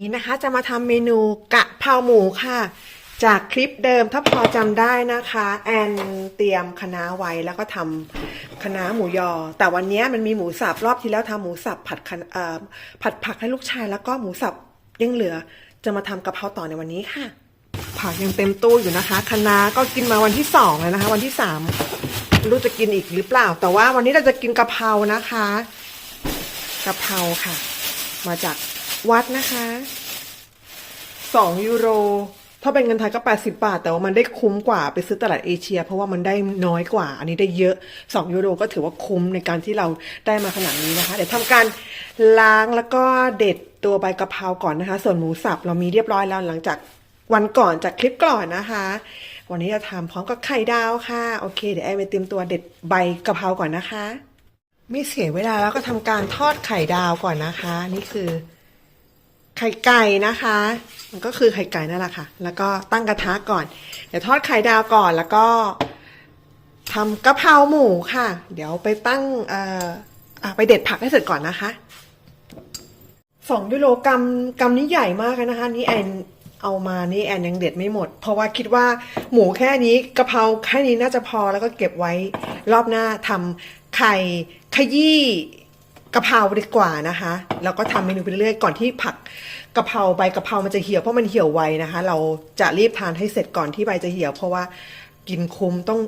นี้นะคะจะมาทำเมนูกะเพราหมูค่ะ จากคลิปเดิมถ้าพอจำได้นะคะ แอนเตรียมคะน้าไว้แล้วก็ทำคะน้าหมูยอ แต่วันนี้มันมีหมูสับรอบที่แล้วทำหมูสับผัดคะผัดผักให้ลูกชายแล้วก็หมูสับยังเหลือ จะมาทำกะเพราต่อในวันนี้ค่ะ ผักยังเต็มตู้อยู่นะคะคะน้าก็กินมาวันที่สองแล้วนะคะ วันที่สามรู้จะกินอีกหรือเปล่า แต่ว่าวันนี้เราจะกินกะเพรานะคะกะเพราค่ะ มาจาก วัดนะคะสองยูโร ถ้าเป็นเงินไทยก็ 80 บาท แต่ว่ามันได้คุ้มกว่าไปซื้อตลาดเอเชีย เพราะว่ามันได้น้อยกว่า อันนี้ได้เยอะ 2 ยูโรก็ถือว่าคุ้มในการที่เราได้มาขนาดนี้นะคะ เดี๋ยวทำการล้างแล้วก็เด็ดตัวใบกะเพราก่อนนะคะ ส่วนหมูสับเรามีเรียบร้อยแล้วหลังจากวันก่อนจากคลิปก่อนนะคะ วันนี้จะทำพร้อมกับไข่ดาวค่ะ โอเค เดี๋ยวแอนไปเตรียมตัวเด็ดใบกะเพราก่อนนะคะ ไม่เสียเวลาแล้วก็ทำการทอดไข่ดาวก่อนนะคะ นี่คือ ไข่ไก่นะคะ มันก็คือไข่ไก่นั่นแหละค่ะ แล้วก็ตั้งกระทะก่อน เดี๋ยวทอดไข่ดาวก่อนแล้วก็ทำกะเพราหมูค่ะ เดี๋ยวไปตั้งเอ่อไปเด็ดผักให้เสร็จก่อนนะคะสองกิโลกรัมกรัมนี้ใหญ่มากนะคะ นี่แอนเอามานี่แอนยังเด็ดไม่หมด เพราะว่าคิดว่าหมูแค่นี้กะเพราแค่นี้น่าจะพอแล้วก็เก็บไว้รอบหน้าทำไข่ขยี้ กะเพราดีกว่านะคะแล้วก็ทำเมนูไปเรื่อยก่อนที่ผักกะเพราใบกะเพรามันจะเหี่ยวเพราะมันเหี่ยวไวนะคะ เราจะรีบทานให้เสร็จก่อนที่ใบจะเหี่ยว เพราะว่ากินคุ้มต้อง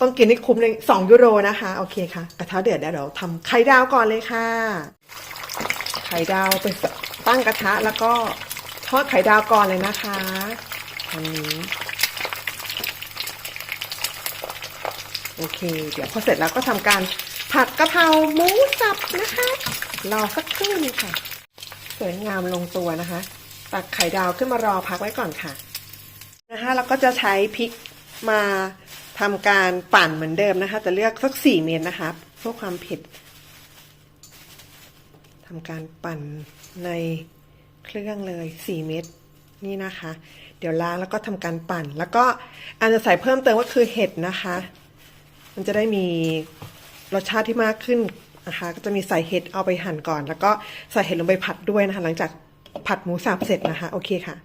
ต้องกินให้คุ้มในสองยูโรนะคะโอเคค่ะกระทะเดือดแล้วเดี๋ยวทำไข่ดาวก่อนเลยค่ะ ไข่ดาวไปตั้งกระทะแล้วก็ทอดไข่ดาวก่อนเลยนะคะอันนี้โอเค เดี๋ยวพอเสร็จแล้วก็ทำการ ผัดกะเพราหมูสับนะคะ รอสักครู่นึงค่ะ สวยงามลงตัวนะคะ ตักไข่ดาวขึ้นมารอพักไว้ก่อนค่ะนะคะเราก็จะใช้พริกมาทำการปั่นเหมือนเดิมนะคะ จะเลือกสักสี่เม็ดนะคะเพื่อความเผ็ดทำการปั่นในเครื่องเลยสี่เม็ดนี่นะคะ เดี๋ยวล้างแล้วก็ทำการปั่น แล้วก็อันจะใส่เพิ่มเติมก็คือเห็ดนะคะ มันจะได้มี รสชาติที่มากขึ้นนะคะก็จะมีใส่เห็ดเอาไปหั่นก่อน แล้วก็ใส่เห็ดลงไปผัดด้วยนะคะ หลังจากผัดหมูสับเสร็จนะคะโอเคค่ะ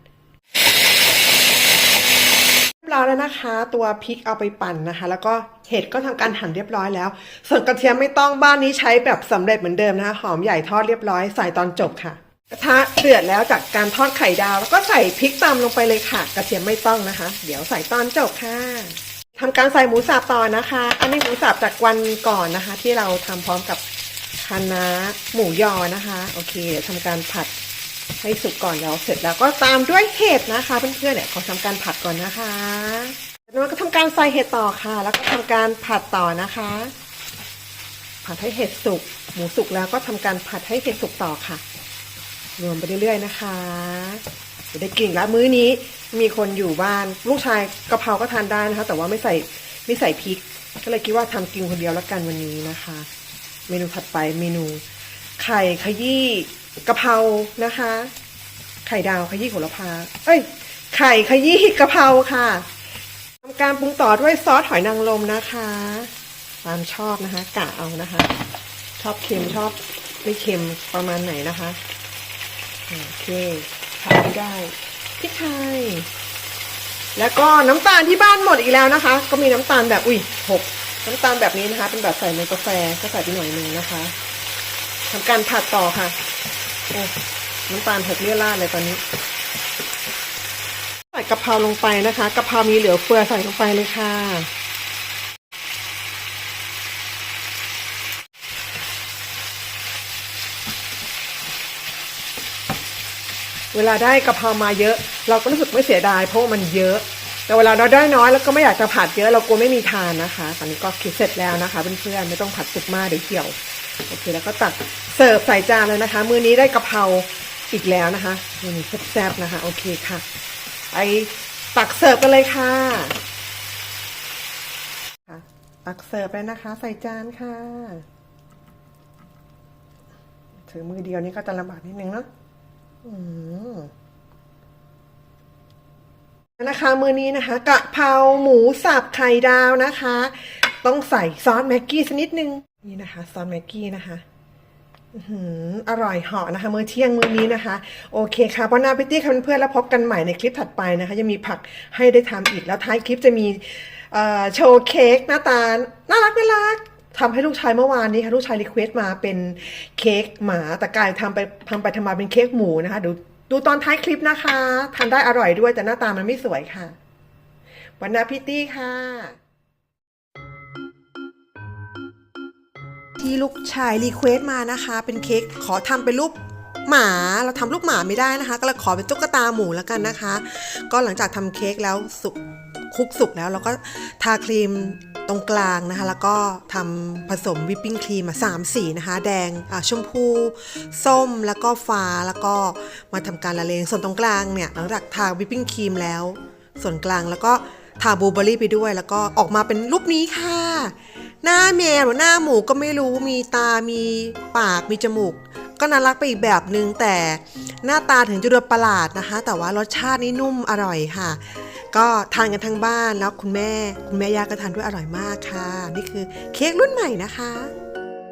เรียบร้อยแล้วนะคะ ตัวพริกเอาไปปั่นนะคะ แล้วก็เห็ดก็ทำการหั่นเรียบร้อยแล้ว ส่วนกระเทียมไม่ต้องบ้านนี้ใช้แบบสำเร็จเหมือนเดิมนะคะ หอมใหญ่ทอดเรียบร้อยใส่ตอนจบค่ะกระทะเดือดแล้วจากการทอดไข่ดาว แล้วก็ใส่พริกตามลงไปเลยค่ะ กระเทียมไม่ต้องนะคะ เดี๋ยวใส่ตอนจบค่ะ ทำการใส่หมูสับต่อนะคะ อันนี้หมูสับจากวันก่อนนะคะ ที่เราทำพร้อมกับคะน้าหมูยอนะคะ โอเคเดี๋ยวทำการผัดให้สุกก่อนแล้วเสร็จแล้วก็ตามด้วยเห็ดนะคะ เพื่อนๆเนี่ยขอทำการผัดก่อนนะคะแล้วก็ทำการใส่เห็ดต่อค่ะ แล้วก็ทำการผัดต่อนะคะ ผัดให้เห็ดสุกหมูสุกแล้วก็ทำการผัดให้เห็ดสุกต่อค่ะ รวมไปเรื่อยๆนะคะจะ ได้กินแล้วมื้อนี้มีคนอยู่บ้าน ลูกชายกะเพราก็ทานได้นะคะ แต่ว่าไม่ใส่ไม่ใส่พริก ก็เลยคิดว่าทำกินคนเดียวแล้วกันวันนี้นะคะ เมนูถัดไปเมนู ไข่ขยี้กะเพรานะคะ ไข่ดาวขยี้โหระพา เอ้ย ไข่ขยี้กะเพราค่ะทำการปรุงต่อด้วยซอสหอยนางรมนะคะตามชอบนะคะกะเอานะคะ ชอบเค็มชอบไม่เค็มประมาณไหนนะคะโอเค ทำไม่ได้พริกไทย แล้วก็น้ำตาลที่บ้านหมดอีกแล้วนะคะ ก็มีน้ำตาลแบบอุ้ยหกน้ำตาลแบบนี้นะคะ เป็นแบบใส่ในกาแฟก็ใส่ไปหน่อยหนึ่งนะคะทำการผัดต่อค่ะโอ้น้ำตาลหกเลี่ยราดเลยตอนนี้ ใส่กะเพราลงไปนะคะกะเพรามีเหลือเฟือใส่ลงไปเลยค่ะ เวลาได้กะเพรามาเยอะ เราก็รู้สึกไม่เสียดายเพราะามันเยอะ แต่เวลาเราได้น้อยแล้วก็ไม่อยากจะผัดเยอะเรากลัวไม่มีทานนะคะ ตอนนี้ก็คิดเสร็จแล้วนะคะเพื่อนๆไม่ต้องผัดสุกมากเดี๋ยวเหี่ยวโอเคแล้วก็ตักเสิร์ฟใส่จานเลยนะคะ มื้อนี้ได้กะเพราอีกแล้วนะคะมื้อนี้แซ่บๆนะคะโอเคค่ะไปตักเสิร์ฟกันเลยค่ะตักเสิร์ฟเลยนะคะ ใส่จานค่ะถือมือเดียวนี่ก็จะลำบากนิดนึงเนาะ นะคะมือนี้นะคะกะเพราหมูสับไข่ดาวนะคะ ต้องใส่ซอสแม็กกี้สักนิดนึงนี่นะคะซอสแม็กกี้นะคะอื้อหืออร่อยเหาะนะคะ มื้อเที่ยงมื้อนี้นะคะ โอเคค่ะปอนาพิตี้ค่ะเพื่อนๆแล้วพบกันใหม่ในคลิปถัดไปนะคะ จะมีผักให้ได้ทำอีกแล้วท้ายคลิปจะมีโชว์เค้กหน้าตาน่ารักน่ารัก ทำให้ลูกชายเมื่อวานนี้ค่ะลูกชายรีเควสต์มาเป็นเค้กหมาแต่กายทำไปทำไปทำมาเป็นเค้กหมูนะคะดูดูตอนท้ายคลิปนะคะทานได้อร่อยด้วยแต่หน้าตามันไม่สวยค่ะวันนาพิตี้ค่ะ ที่ลูกชายรีเควสต์มานะคะ เป็นเค้กขอทำเป็นรูปหมาเราทำรูปหมาไม่ได้นะคะ ก็เลยขอเป็นตุ๊กตาหมูแล้วกันนะคะ ก็หลังจากทำเค้กแล้วสุกคุกสุกแล้วเราก็ทาครีม ตรงกลางนะคะ แล้วก็ทำผสมวิปปิ้งครีมมาสามสีนะคะ แดงอะชมพู ส้มแล้วก็ฟ้าแล้วก็มาทำการละเลงส่วนตรงกลางเนี่ยหลังจากทาวิปปิ้งครีมแล้ว ส่วนกลางแล้วก็ทาบลูเบอร์รี่ไปด้วย แล้วก็ออกมาเป็นรูปนี้ค่ะ หน้าแมวหรือหน้าหมูก็ไม่รู้มีตามีปากมีจมูก ก็น่ารักไปอีกแบบนึงแต่หน้าตาถึงจะดูประหลาดนะคะ แต่ว่ารสชาตินี่นุ่มอร่อยค่ะ ก็ทานกันทั้งบ้านแล้วคุณแม่ คุณแม่ยาก็ทานด้วยอร่อยมากค่ะ นี่คือเค้กรุ่นใหม่นะคะ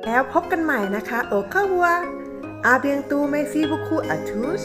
แล้วพบกันใหม่นะคะ โอเควัวอาเบียงตูเมซี่บุคูอาทูส